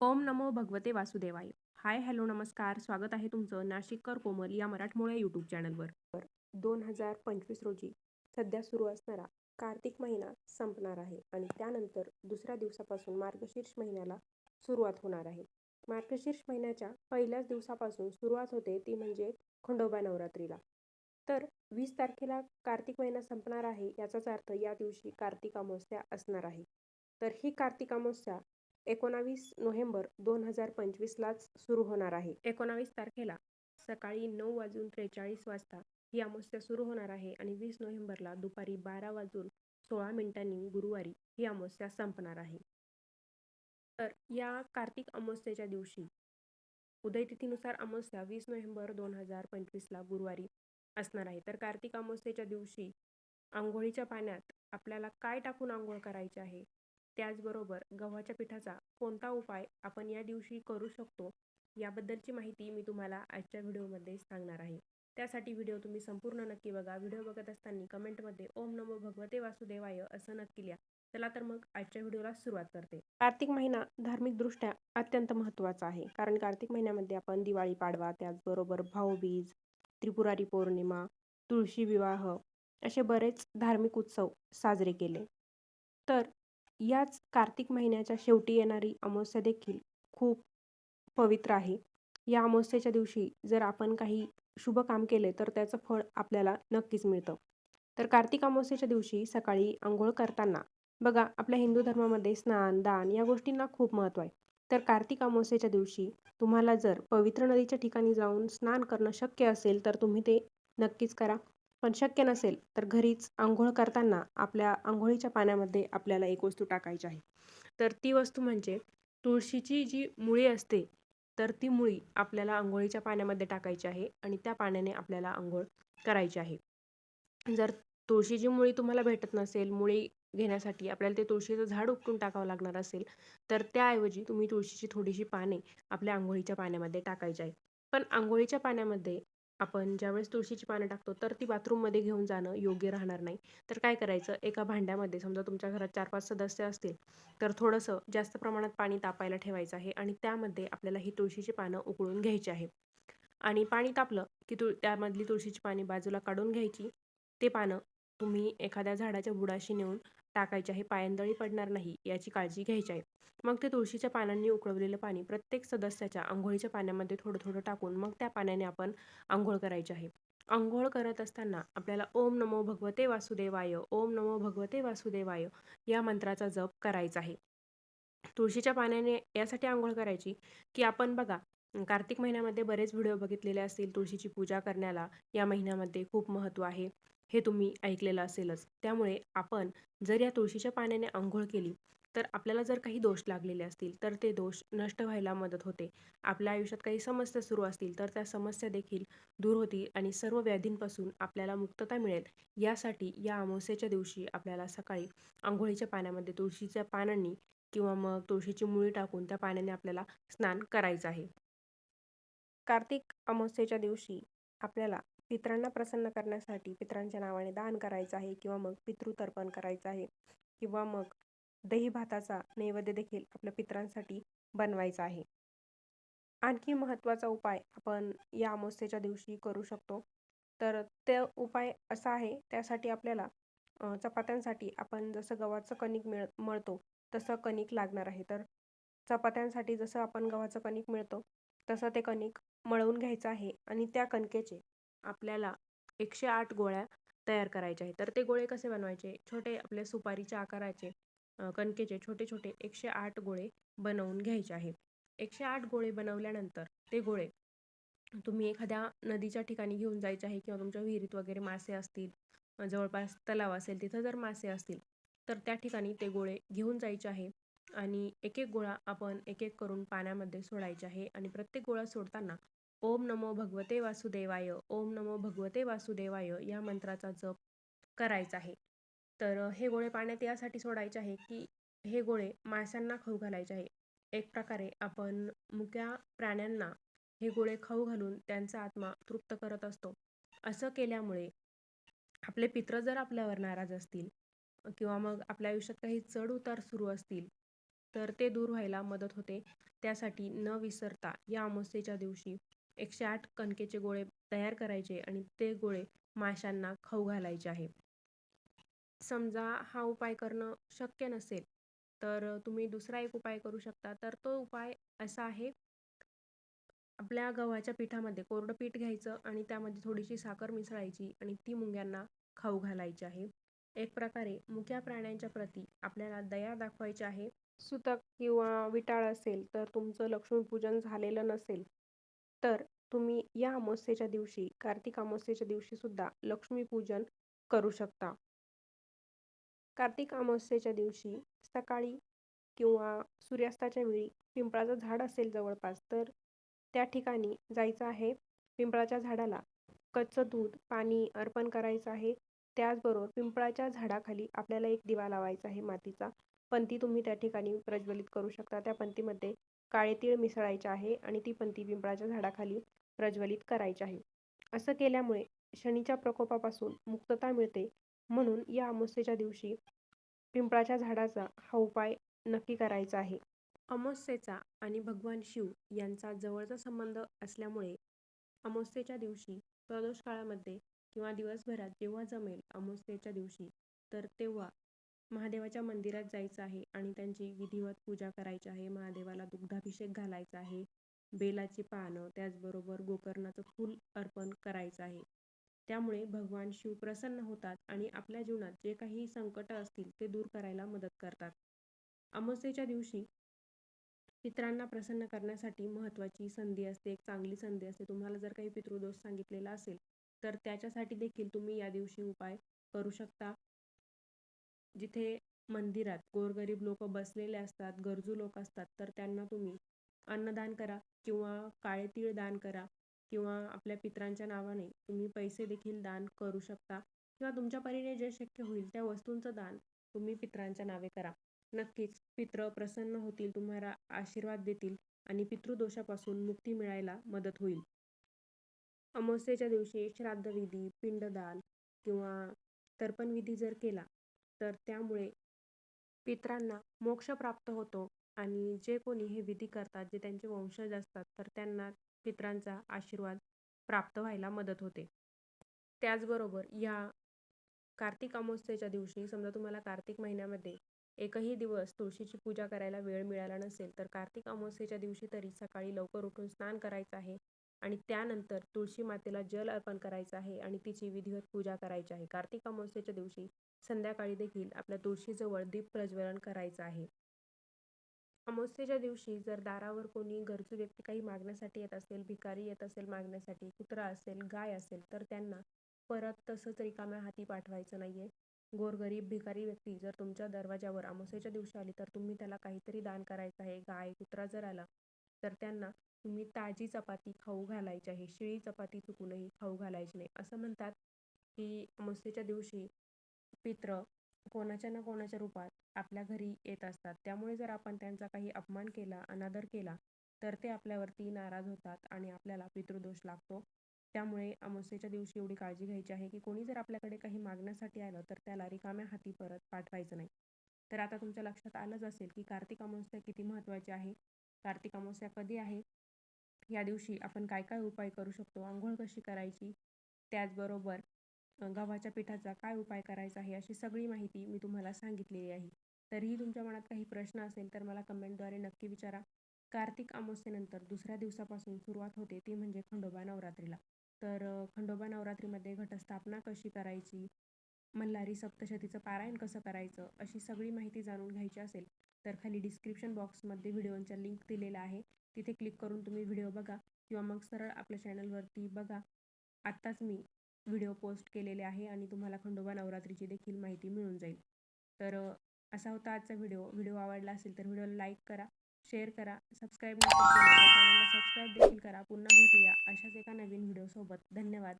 ओम नमो भगवते वासुदेवाय. Hi hello नमस्कार. स्वागत आहे तुमचं नाशिककर कोमल या मराठमोळ्या यूट्यूब चॅनलवर. दोन हजार पंचवीस रोजी सध्या सुरू असणारा कार्तिक महिना संपणार आहे आणि त्यानंतर दुसऱ्या दिवसापासून मार्गशीर्ष महिन्याला सुरुवात होणार आहे. मार्गशीर्ष महिन्याच्या पहिल्याच दिवसापासून सुरुवात होते ती म्हणजे खंडोबा नवरात्रीला. तर वीस तारखेला कार्तिक महिना संपणार आहे याचाच अर्थ या दिवशी कार्तिक अमावस्या असणार आहे. तर ही कार्तिक अमावस्या एकोणावीस नोव्हेंबर दोन हजार पंचवीसलाच सुरू होणार आहे. एकोणावीस तारखेला सकाळी नऊ वाजून त्रेचाळीस वाजता ही अमावस्या सुरू होणार आहे आणि वीस नोव्हेंबरला दुपारी बारा वाजून सोळा मिनिटांनी गुरुवारी ही अमावस्या संपणार आहे. तर या कार्तिक अमावस्येच्या दिवशी उदयतिथीनुसार अमावस्या वीस नोव्हेंबर दोन हजार पंचवीसला गुरुवारी असणार आहे. तर कार्तिक अमावस्येच्या दिवशी आंघोळीच्या पाण्यात आपल्याला काय टाकून आंघोळ करायची आहे? त्याचबरोबर गव्हाच्या पिठाचा कोणता उपाय आपण या दिवशी करू शकतो याबद्दलची माहिती मी तुम्हाला आजच्या व्हिडिओमध्ये सांगणार आहे. त्यासाठी व्हिडिओ तुम्ही संपूर्ण नक्की बघा. व्हिडिओ बघत असताना कमेंटमध्ये ओम नमो भगवते वासुदेवाय असं नक्की लिहा. चला तर मग आजच्या व्हिडिओला सुरुवात करते. कार्तिक महिना धार्मिकदृष्ट्या अत्यंत महत्त्वाचा आहे. कारण कार्तिक महिन्यामध्ये आपण दिवाळी पाडवा त्याचबरोबर भाऊबीज त्रिपुरारी पौर्णिमा तुळशी विवाह असे बरेच धार्मिक उत्सव साजरे केले. तर याच कार्तिक महिन्याच्या शेवटी येणारी अमावस्या देखील खूप पवित्र आहे. या अमावस्येच्या दिवशी जर आपण काही शुभ काम केले तर त्याचं फळ आपल्याला नक्कीच मिळतं. तर कार्तिक अमावस्येच्या दिवशी सकाळी आंघोळ करताना बघा आपल्या हिंदू धर्मामध्ये स्नान दान या गोष्टींना खूप महत्त्व आहे. तर कार्तिक अमावस्येच्या दिवशी तुम्हाला जर पवित्र नदीच्या ठिकाणी जाऊन स्नान करणं शक्य असेल तर तुम्ही ते नक्कीच करा. पण शक्य नसेल तर घरीच आंघोळ करताना आपल्या आंघोळीच्या पाण्यामध्ये आपल्याला एक वस्तू टाकायची आहे. तर ती वस्तू म्हणजे तुळशीची जी मुळी असते तर ती मुळी आपल्याला आंघोळीच्या पाण्यामध्ये टाकायची आहे आणि त्या पाण्याने आपल्याला आंघोळ करायची आहे. जर तुळशीची मुळी तुम्हाला भेटत नसेल मुळी घेण्यासाठी आपल्याला ते तुळशीचं झाड उपटून टाकावं लागणार असेल तर त्याऐवजी तुम्ही तुळशीची थोडीशी पाने आपल्या आंघोळीच्या पाण्यामध्ये टाकायची आहे. पण आंघोळीच्या पाण्यामध्ये आपण ज्यावेळेस तुळशीची पानं टाकतो तर ती बाथरूममध्ये घेऊन जाणं योग्य राहणार नाही. तर काय करायचं? एका भांड्यामध्ये समजा तुमच्या घरात चार पाच सदस्य असतील तर थोडंसं जास्त प्रमाणात पाणी तापायला ठेवायचं आहे आणि त्यामध्ये आपल्याला ही तुळशीची पानं उकळून घ्यायची आहे आणि पाणी तापलं की तुळ त्यामधली तुळशीची पाणी बाजूला काढून घ्यायची. ते पानं तुम्ही एखाद्या झाडाच्या बुडाशी नेऊन टाकायचे आहे पायंदळी पडणार नाही याची काळजी घ्यायची आहे. मग ते तुळशीच्या पानांनी उकळवलेलं पाणी प्रत्येक सदस्याच्या आंघोळीच्या पाण्यामध्ये थोडं थोडं टाकून मग त्या पाण्याने आपण आंघोळ करायची आहे. आंघोळ करत असताना आपल्याला ओम नमो भगवते वासुदेवाय ओम नमो भगवते वासुदेवाय या मंत्राचा जप करायचा आहे. तुळशीच्या पाण्याने यासाठी आंघोळ करायची की आपण बघा कार्तिक महिन्यामध्ये बरेच व्हिडिओ बघितलेले असतील तुळशीची पूजा करण्याला. या महिन्यामध्ये खूप महत्त्व आहे. हे तुम्ही ऐकलेलं असेलच. त्यामुळे आपण जर या तुळशीच्या पाण्याने आंघोळ केली तर आपल्याला जर काही दोष लागलेले असतील तर ते दोष नष्ट व्हायला मदत होते. आपल्या आयुष्यात काही समस्या सुरू असतील तर त्या समस्या देखील दूर होतील आणि सर्व व्याधींपासून आपल्याला मुक्तता मिळेल. यासाठी या अमावस्येच्या दिवशी आपल्याला सकाळी आंघोळीच्या पाण्यामध्ये तुळशीच्या पानांनी किंवा मग तुळशीची मुळी टाकून त्या पाण्याने आपल्याला स्नान करायचं आहे. कार्तिक अमावस्येच्या दिवशी आपल्याला पितरांना प्रसन्न करण्यासाठी पितरांच्या नावाने दान करायचं आहे किंवा मग पितृतर्पण करायचं आहे किंवा मग दही भाताचा नैवेद्य देखील आपल्या पितरांसाठी बनवायचा आहे. आणखी महत्त्वाचा उपाय आपण या अमावस्येच्या दिवशी करू शकतो. तर ते उपाय असा आहे त्यासाठी आपल्याला चपात्यांसाठी आपण जसं गव्हाचं कणिक मिळ मळतो तसं कणिक लागणार आहे. तर चपात्यांसाठी जसं आपण गव्हाचं कणिक मिळतो तसं ते कणिक मळवून घ्यायचं आहे आणि त्या कणकेचे आपल्याला एकशे आठ गोळ्या तयार करायच्या आहेत. तर ते गोळे कसे बनवायचे? छोटे आपले सुपारीच्या आकाराचे कणकेचे छोटे छोटे एकशे आठ गोळे बनवून घ्यायचे आहे एकशे आठ गोळे बनवल्यानंतर ते गोळे तुम्ही एखाद्या नदीच्या ठिकाणी घेऊन जायचे आहे किंवा तुमच्या विहिरीत वगैरे मासे असतील जवळपास तलाव असेल तिथं जर मासे असतील तर त्या ठिकाणी ते गोळे घेऊन जायचे आहे आणि एक एक गोळा आपण एक एक करून पाण्यामध्ये सोडायचे आहे आणि प्रत्येक गोळा सोडताना ओम नमो भगवते वासुदेवाय ओम नमो भगवते वासुदेवाय या मंत्राचा जप करायचा आहे. तर हे गोळे पाण्यात यासाठी सोडायचे आहे की हे गोळे माशांना खाऊ घालायचे आहे. एक प्रकारे आपण मुक्या प्राण्यांना हे गोळे खाऊ घालून त्यांचा आत्मा तृप्त करत असतो. असं केल्यामुळे आपले पित्र जर आपल्यावर नाराज असतील किंवा मग आपल्या आयुष्यात काही चढ उतार सुरू असतील तर ते दूर व्हायला मदत होते. त्यासाठी न विसरता या अमावस्येच्या दिवशी एकशे आठ कणकेचे गोळे तयार करायचे आणि ते गोळे माशांना खाऊ घालायचे आहे. समजा हा उपाय करणं शक्य नसेल तर तुम्ही दुसरा एक उपाय करू शकता. तर तो उपाय असा आहे आपल्या गव्हाच्या पिठामध्ये कोरडं पीठ घ्यायचं आणि त्यामध्ये थोडीशी साखर मिसळायची आणि ती मुंग्यांना खाऊ घालायची आहे. एक प्रकारे मुक्या प्राण्यांच्या प्रती आपल्याला दया दाखवायची आहे. सुतक किंवा विटाळ असेल तर तुमचं लक्ष्मीपूजन झालेलं नसेल तुम्ही या अमावस्येच्या दिवशी कार्तिक अमावस्येच्या दिवशी सुद्धा लक्ष्मीपूजन करू शकता. कार्तिक अमावस्येच्या दिवशी सकाळी किंवा सूर्यास्ताच्या वेळी पिंपळाचं झाड असेल जवळपास तर त्या ठिकाणी जायचं आहे. पिंपळाच्या झाडाला कच्चं दूध पाणी अर्पण करायचं आहे. त्याचबरोबर पिंपळाच्या झाडाखाली आपल्याला एक दिवा लावायचा आहे मातीचा. पंथी तुम्ही त्या ठिकाणी प्रज्वलित करू शकता. त्या पंथीमध्ये काळे तीळ मिसळायचे आहे आणि ती पंथी पिंपळाच्या झाडाखाली प्रज्वलित करायची आहे. असं केल्यामुळे शनीच्या प्रकोपापासून मुक्तता मिळते. म्हणून या अमावस्येच्या दिवशी पिंपळाच्या झाडाचा हा उपाय नक्की करायचा आहे. अमावस्येचा आणि भगवान शिव यांचा जवळचा संबंध असल्यामुळे अमावस्येच्या दिवशी प्रदोष काळामध्ये किंवा दिवसभरात जेव्हा जमेल अमावस्येच्या दिवशी तर तेव्हा महादेवाच्या मंदिरात जायचं आहे आणि त्यांची विधिवत पूजा करायची आहे. महादेवाला दुग्धाभिषेक घालायचा आहे. बेलाची पानं त्याचबरोबर गोकर्णाचं फूल अर्पण करायचं आहे. त्यामुळे भगवान शिव प्रसन्न होतात आणि आपल्या जीवनात जे काही संकट असतील ते दूर करायला मदत करतात. अमावस्येच्या दिवशी पित्रांना प्रसन्न करण्यासाठी महत्त्वाची संधी असते एक चांगली संधी असते. तुम्हाला जर काही पितृदोष सांगितलेला असेल तर त्याच्यासाठी देखील तुम्ही या दिवशी उपाय करू शकता. जिथे मंदिरात गोरगरीब लोक बसलेले असतात गरजू लोक असतात तर त्यांना तुम्ही अन्नदान करा किंवा काळे तीळ दान करा किंवा आपल्या पित्रांच्या नावाने तुम्ही पैसे देखील दान करू शकता किंवा तुमच्या परीने जे शक्य होईल त्या वस्तूंचं दान तुम्ही पित्रांच्या नावे करा. नक्कीच पित्र प्रसन्न होतील तुम्हाला आशीर्वाद देतील आणि पितृदोषापासून मुक्ती मिळायला मदत होईल. अमावस्येच्या दिवशी श्राद्धविधी पिंडदान किंवा तर्पणविधी जर केला तर त्यामुळे पित्रांना मोक्ष प्राप्त होतो आणि जे कोणी हे विधी करतात जे त्यांचे वंशज असतात तर त्यांना पित्रांचा आशीर्वाद प्राप्त व्हायला मदत होते. त्याचबरोबर या कार्तिक अमावस्येच्या दिवशी समजा तुम्हाला कार्तिक महिन्यामध्ये एकही दिवस तुळशीची पूजा करायला वेळ मिळाला नसेल तर कार्तिक अमावस्येच्या दिवशी तरी सकाळी लवकर उठून स्नान करायचं आहे आणि त्यानंतर तुळशी मातेला जल अर्पण करायचं आहे आणि तिची विधिवत पूजा करायची आहे. कार्तिक अमावस्येच्या दिवशी संध्याकाळी देखील आपल्या तुळशीजवळ दीप प्रज्वलन करायचं आहे. अमावस्येच्या दिवशी जर दारावर कोणी गरजू व्यक्ती काही मागण्यासाठी येत असेल भिकारी येत असेल मागण्यासाठी कुत्रा असेल गाय असेल तर त्यांना परत तसंच रिकाम्या हाती पाठवायचं नाहीये. गोरगरीब भिकारी व्यक्ती जर तुमच्या दरवाजावर अमावस्येच्या दिवशी आली तर तुम्ही त्याला काहीतरी दान करायचं आहे. गाय कुत्रा जर आला तर त्यांना तुम्ही ताजी चपाती खाऊ घालायची आहे. शिळी चपाती चुकूनही खाऊ घालायची नाही. असं म्हणतात की अमावस्येच्या दिवशी पित्र कोणाच्या ना कोणाच्या रूपात आपल्या घरी येत असतात. त्यामुळे जर आपण त्यांचा काही अपमान केला अनादर केला तर ते आपल्यावरती नाराज होतात आणि आपल्याला पितृदोष लागतो. त्यामुळे अमावस्येच्या दिवशी एवढी काळजी घ्यायची आहे की कोणी जर आपल्याकडे काही मागण्यासाठी आलं तर त्याला रिकाम्या हाती परत पाठवायचं नाही. तर आता तुमच्या लक्षात आलंच असेल की कार्तिक अमावस्या किती महत्त्वाची आहे. कार्तिक अमावस्या कधी आहे? या दिवशी आपण काय काय उपाय करू शकतो? आंघोळ कशी करायची? त्याचबरोबर गव्हाच्या पिठाचा काय उपाय करायचा आहे अशी सगळी माहिती मी तुम्हाला सांगितलेली आहे. तरीही तुमच्या मनात काही प्रश्न असेल तर मला कमेंटद्वारे नक्की विचारा. कार्तिक अमावस्येनंतर दुसऱ्या दिवसापासून सुरुवात होते ती म्हणजे खंडोबा नवरात्रीला. तर खंडोबा नवरात्रीमध्ये घटस्थापना कशी करायची? मल्हारी सप्तशतीचं पारायण कसं करायचं? अशी सगळी माहिती जाणून घ्यायची असेल तर खाली डिस्क्रिप्शन बॉक्समध्ये व्हिडिओच्या लिंक दिलेला आहे. तिथे क्लिक करून तुम्ही व्हिडिओ बघा किंवा मग सरळ आपल्या चॅनलवरती बघा. आत्ताच मी व्हिडिओ पोस्ट केलेले आहे आणि तुम्हाला खंडोबा नवरात्रीची देखील माहिती मिळून जाईल. तर असा होता आजचा व्हिडिओ. व्हिडिओ आवडला असेल तर व्हिडिओला लाईक करा शेअर करा सबस्क्राईब सबस्क्राईब देखील करा. पुन्हा भेटूया अशाच एका नवीन व्हिडिओसोबत. धन्यवाद.